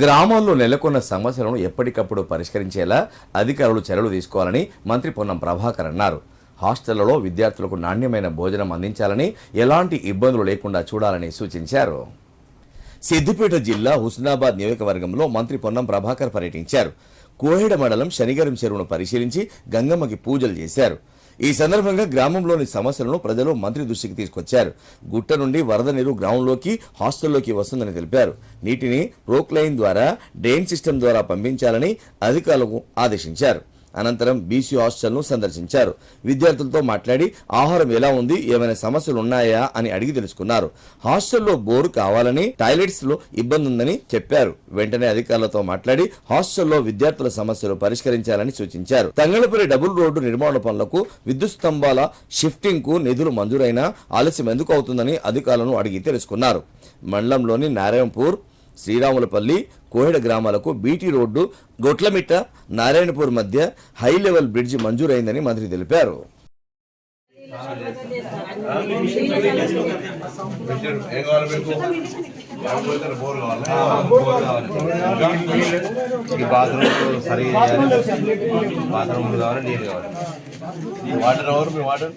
గ్రామాల్లో నెలకొన్న సమస్యలను ఎప్పటికప్పుడు పరిష్కరించేలా అధికారులు చర్యలు తీసుకోవాలని మంత్రి పొన్నం ప్రభాకర్ అన్నారు. హాస్టళ్ళలో విద్యార్థులకు నాణ్యమైన భోజనం అందించాలని ఎలాంటి ఇబ్బందులు లేకుండా చూడాలని సూచించారు. సిద్దిపేట జిల్లా హుస్నాబాద్ నియోజకవర్గంలో మంత్రి పొన్నం ప్రభాకర్ పర్యటించారు. కోహెడ మండలం శనిగరం చెరువును పరిశీలించి గంగమ్మకి పూజలు చేశారు. ఈ సందర్భంగా గ్రామంలోని సమస్యలను ప్రజలు మంత్రి దృష్టికి తీసుకొచ్చారు. గుట్ట నుండి వరద నీరు గ్రామంలోకి హాస్టల్లోకి వస్తుందని తెలిపారు. నీటిని రోక్లైన్ ద్వారా డ్రైన్ సిస్టమ్ ద్వారా పంపించాలని అధికారులకు ఆదేశించారు. అనంతరం బీసీ హాస్టల్ను సందర్శించారు. విద్యార్థులతో మాట్లాడి ఆహారం ఎలా ఉంది? ఏమైనా సమస్యలు ఉన్నాయా? అని అడిగి తెలుసుకున్నారు. హాస్టల్లో బోరు కావాలని టాయిలెట్స్లో ఇబ్బంది ఉందని చెప్పారు. వెంటనే అధికారులతో మాట్లాడి హాస్టల్లో విద్యార్థుల సమస్యలు పరిష్కరించాలని సూచించారు. తంగళపల్లి డబుల్ రోడ్డు నిర్మాణ పనులకు విద్యుత్ స్తంభాల షిఫ్టింగ్కు నిధులు మంజూరైనా ఆలస్యం ఎందుకు అవుతుందని అధికారులను అడిగి తెలుసుకున్నారు. మండలంలోని నారాయణపూర్ శ్రీరాములపల్లి కోహెడ గ్రామాలకు బీటీ రోడ్డు గొట్లమిట్ట నారాయణపూర్ మధ్య హై లెవెల్ బ్రిడ్జి మంజూరైందని మంత్రి తెలిపారు. ఈ బాత్రూమ్ సరిగా బాత్రూమ్ కావాలి. నీళ్ళు కావాలి వాటర్ ఎవరు మీ వాటర్?